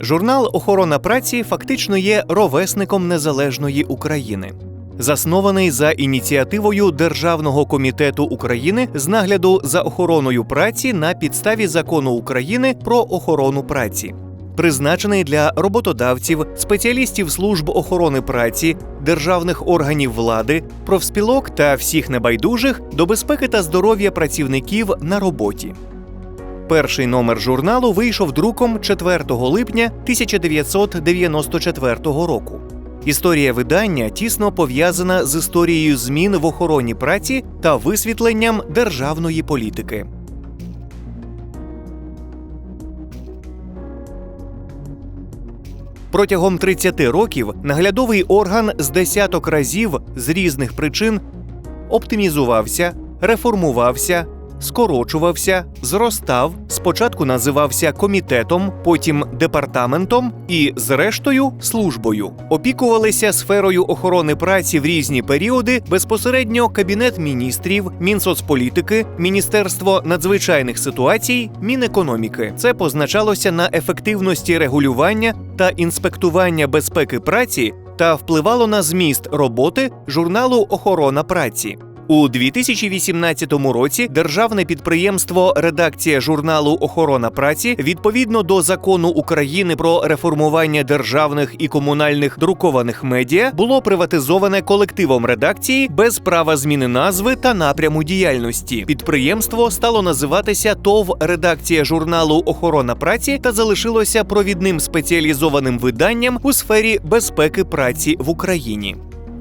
Журнал Охорона праці фактично є ровесником незалежної України. Заснований за ініціативою Державного комітету України з нагляду за охороною праці на підставі закону України про охорону праці, призначений для роботодавців, спеціалістів служб охорони праці, державних органів влади, профспілок та всіх небайдужих до безпеки та здоров'я працівників на роботі. Перший номер журналу вийшов друком 4 липня 1994 року. Історія видання тісно пов'язана з історією змін в охороні праці та висвітленням державної політики. Протягом 30 років наглядовий орган з десяток разів з різних причин оптимізувався, реформувався, скорочувався, зростав. Спочатку називався комітетом, потім департаментом і, зрештою, службою. Опікувалися сферою охорони праці в різні періоди безпосередньо Кабінет міністрів, Мінсоцполітики, Міністерство надзвичайних ситуацій, Мінекономіки. Це позначалося на ефективності регулювання та інспектування безпеки праці та впливало на зміст роботи журналу Охорона праці. У 2018 році державне підприємство Редакція журналу Охорона праці відповідно до закону України про реформування державних і комунальних друкованих медіа було приватизоване колективом редакції без права зміни назви та напряму діяльності. Підприємство стало називатися ТОВ Редакція журналу Охорона праці та залишилося провідним спеціалізованим виданням у сфері безпеки праці в Україні.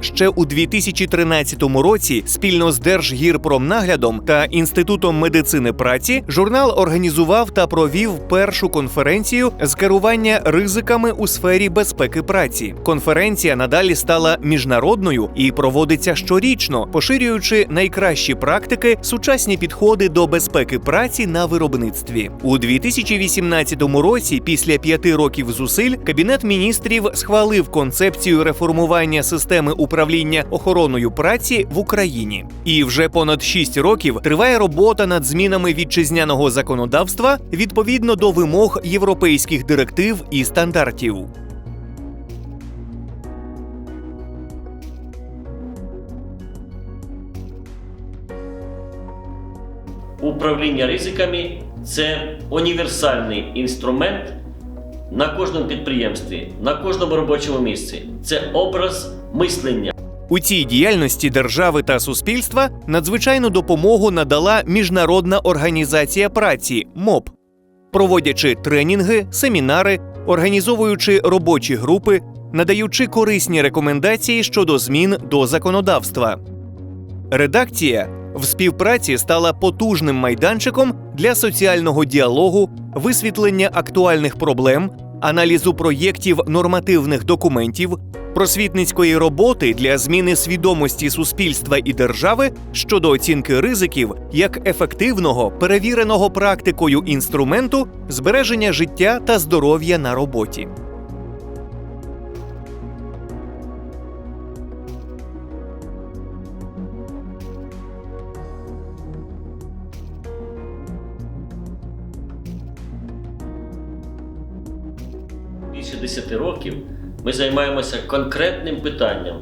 Ще у 2013 році спільно з Держгірпромнаглядом та Інститутом медицини праці журнал організував та провів першу конференцію з керування ризиками у сфері безпеки праці. Конференція надалі стала міжнародною і проводиться щорічно, поширюючи найкращі практики, сучасні підходи до безпеки праці на виробництві. У 2018 році, після п'яти років зусиль, кабінет міністрів схвалив концепцію реформування системи управління охороною праці в Україні. І вже понад 6 років триває робота над змінами вітчизняного законодавства відповідно до вимог європейських директив і стандартів. Управління ризиками це універсальний інструмент на кожному підприємстві, на кожному робочому місці. Це образ мислення. У цій діяльності держави та суспільства надзвичайну допомогу надала Міжнародна організація праці МОП, проводячи тренінги, семінари, організовуючи робочі групи, надаючи корисні рекомендації щодо змін до законодавства. Редакція в співпраці стала потужним майданчиком для соціального діалогу, висвітлення актуальних проблем, аналізу проєктів нормативних документів, просвітницької роботи для зміни свідомості суспільства і держави щодо оцінки ризиків як ефективного, перевіреного практикою інструменту збереження життя та здоров'я на роботі. Більше 10 років ми займаємося конкретним питанням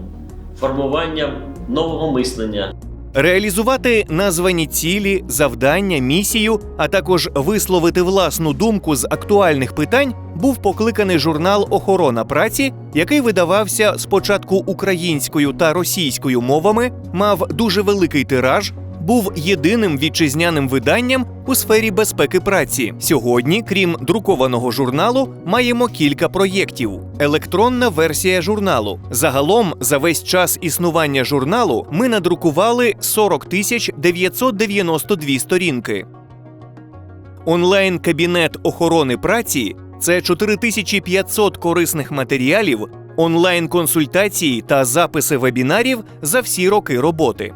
формуванням нового мислення, Реалізувати названі цілі, завдання, місію, а також висловити власну думку з актуальних питань був покликаний журнал Охорона праці, який видавався спочатку українською та російською мовами, мав дуже великий тираж. Був єдиним вітчизняним виданням у сфері безпеки праці. Сьогодні, крім друкованого журналу, маємо кілька проєктів. Електронна версія журналу. Загалом, за весь час існування журналу, ми надрукували 40 тисяч 992 сторінки. Онлайн-кабінет охорони праці це 4500 корисних матеріалів, онлайн-консультації та записи вебінарів за всі роки роботи.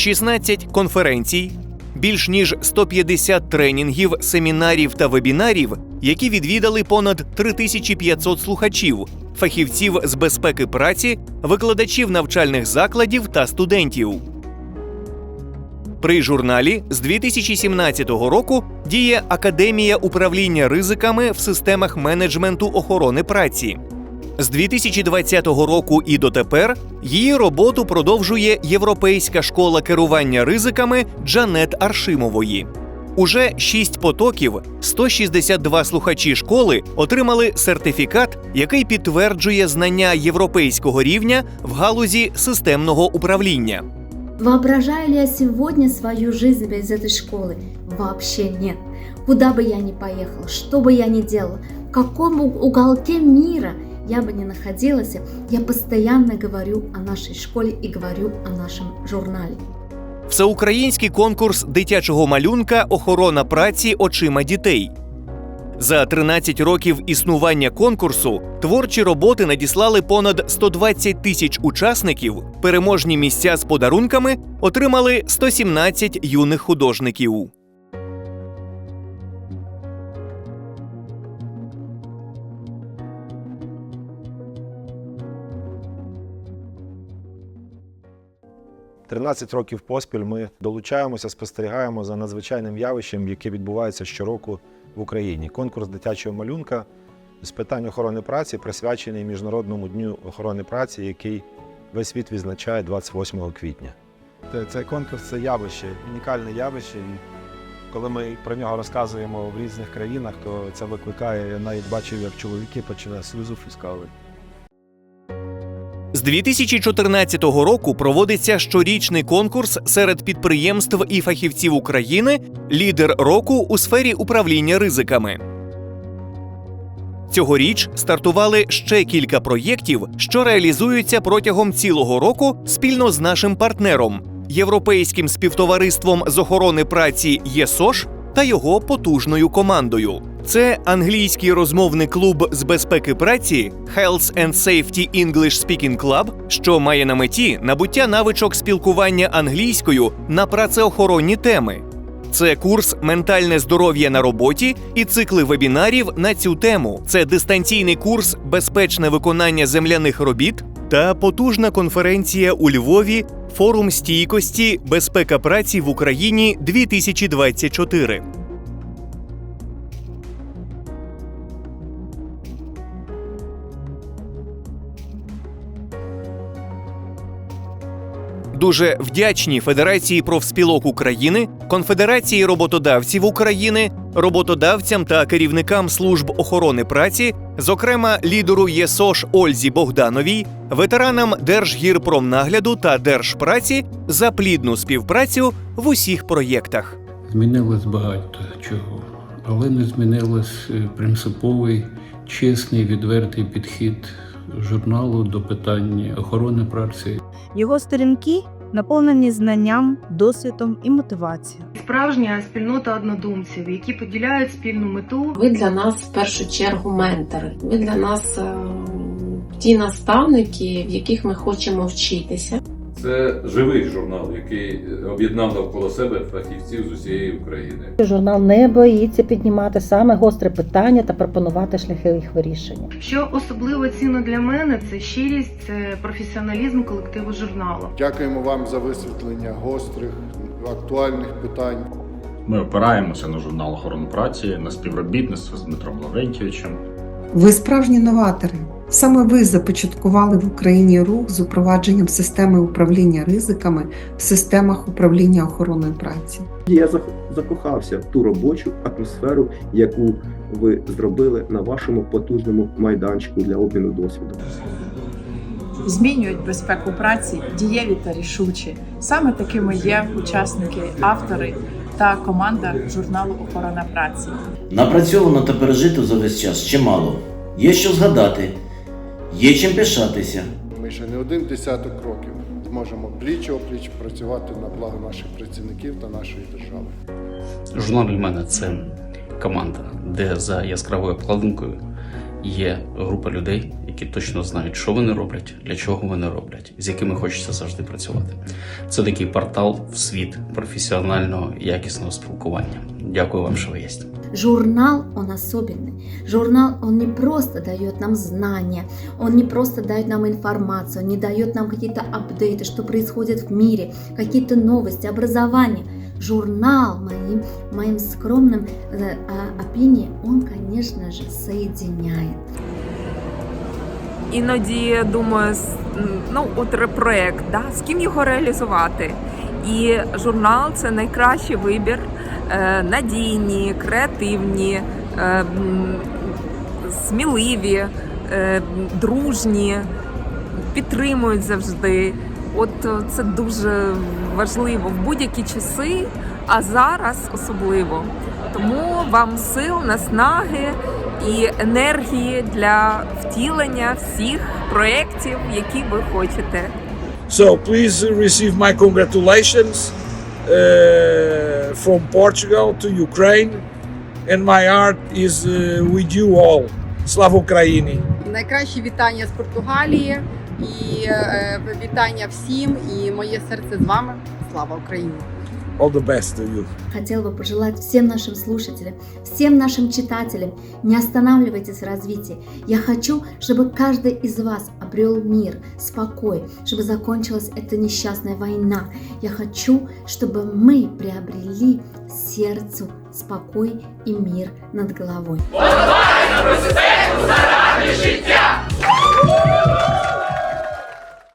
16 конференцій, більш ніж 150 тренінгів, семінарів та вебінарів, які відвідали понад 3500 слухачів, фахівців з безпеки праці, викладачів навчальних закладів та студентів. При журналі з 2017 року діє Академія управління ризиками в системах менеджменту охорони праці. З 2020 року і дотепер її роботу продовжує Європейська школа керування ризиками Джанет Аршимової. Уже шість потоків 162 слухачі школи отримали сертифікат, який підтверджує знання європейського рівня в галузі системного управління. Воображаю ли я сегодня свою жизнь без этой школы? Вообще нет. Куда бы я ни поехала, что бы я ни делала, в каком у- уголке мира я бы ни находилась, я постоянно говорю о нашей школе и говорю о нашем журнале. Всеукраїнський конкурс дитячого малюнка Охорона праці очима дітей. За 13 років існування конкурсу творчі роботи надіслали понад 120 тисяч учасників. Переможні місця з подарунками отримали 117 юних художників. – 13 років поспіль ми долучаємося, спостерігаємо за надзвичайним явищем, яке відбувається щороку в Україні. Конкурс дитячого малюнка з питань охорони праці присвячений Міжнародному дню охорони праці, який весь світ відзначає 28 квітня. Цей конкурс це явище, унікальне явище. І коли ми про нього розказуємо в різних країнах, то це викликає, я навіть бачив, як чоловіки почали сльозу фіскали. З 2014 року проводиться щорічний конкурс серед підприємств і фахівців України Лідер року у сфері управління ризиками. Цьогоріч стартували ще кілька проєктів, що реалізуються протягом цілого року спільно з нашим партнером Європейським співтовариством з охорони праці ЄСОШ та його потужною командою. Це англійський розмовний клуб з безпеки праці Health and Safety English Speaking Club, що має на меті набуття навичок спілкування англійською на працеохоронні теми. Це курс Ментальне здоров'я на роботі і цикли вебінарів на цю тему. Це дистанційний курс Безпечне виконання земляних робіт та потужна конференція у Львові Форум стійкості Безпека праці в Україні 2024. Дуже вдячні Федерації профспілок України, Конфедерації роботодавців України, роботодавцям та керівникам служб охорони праці, зокрема лідеру ЄСОШ Ользі Богдановій, ветеранам Держгірпромнагляду та Держпраці за плідну співпрацю в усіх проєктах. Змінилось багато чого, але не змінилось е, принциповий, чесний, відвертий підхід журналу до питань охорони праці. Його сторінки наповнені знанням, досвідом і мотивацією. Справжня спільнота однодумців, які поділяють спільну мету. Ви для нас в першу чергу ментори. Ви для нас е, ті наставники, в яких ми хочемо вчитися. Це живий журнал, який об'єднав навколо себе фахівців з усієї України. Журнал не боїться піднімати саме гостре питання та пропонувати шляхи їх вирішення. Що особливо цінно для мене, це щирість, це професіоналізм колективу журналу. Дякуємо вам за висвітлення гострих, актуальних питань. Ми опираємося на журнал охорони праці, на співробітництво з Дмитром Лаврентьовичем. Ви справжні новатори. Саме ви започаткували в Україні рух з упровадженням системи управління ризиками в системах управління охороною праці. Я закохався в ту робочу атмосферу, яку ви зробили на вашому потужному майданчику для обміну досвідом. змінюють безпеку праці дієві та рішучі. Саме такими є учасники, автори та команда журналу Охорона праці. Напрацьовано та пережито за весь час чимало. Є що згадати, є чим пишатися. Ми ще не один десяток років зможемо пліч опліч працювати на благо наших працівників та нашої держави. Журнал для мене це команда, де за яскравою обкладинкою є група людей, які точно знають, що вони роблять, для чого вони роблять, з якими хочеться завжди працювати. Це такий портал в світ професіонального якісного спілкування. Дякую вам, що ви є. Журнал, он особенный. Журнал, он не просто дает нам знания, он не просто дает нам информацию, он не дает нам какие-то апдейты, что происходит в мире, какие-то новости, образование. Журнал, моим, моим скромным э, а, опинией, он, конечно же, соединяет. Іноді думаю, с- м, ну от ре- проект, да, з ким його реалізувати. І журнал це найкращий вибір, е, Надійні, креативні, е, сміливі, е, дружні, підтримують завжди. От е, це дуже важливо в будь-які часи, а зараз особливо. Тому вам сил, наснаги і енергії для втілення всіх проєктів, які ви хочете. So please receive my congratulations uh, from Portugal to Ukraine, and my heart is uh, with you all. Слава Україні! Найкращі вітання з Португалії і е, вітання всім. І моє серце з вами. Слава Україні! All the best to you. Хотела бы пожелать всем нашим слушателям, всем нашим читателям, не останавливайтесь в развитии. Я хочу, чтобы каждый из вас обрел мир, спокой, чтобы закончилась эта несчастная война. Я хочу, чтобы мы приобрели сердцу спокой и мир над головой. Заради життя!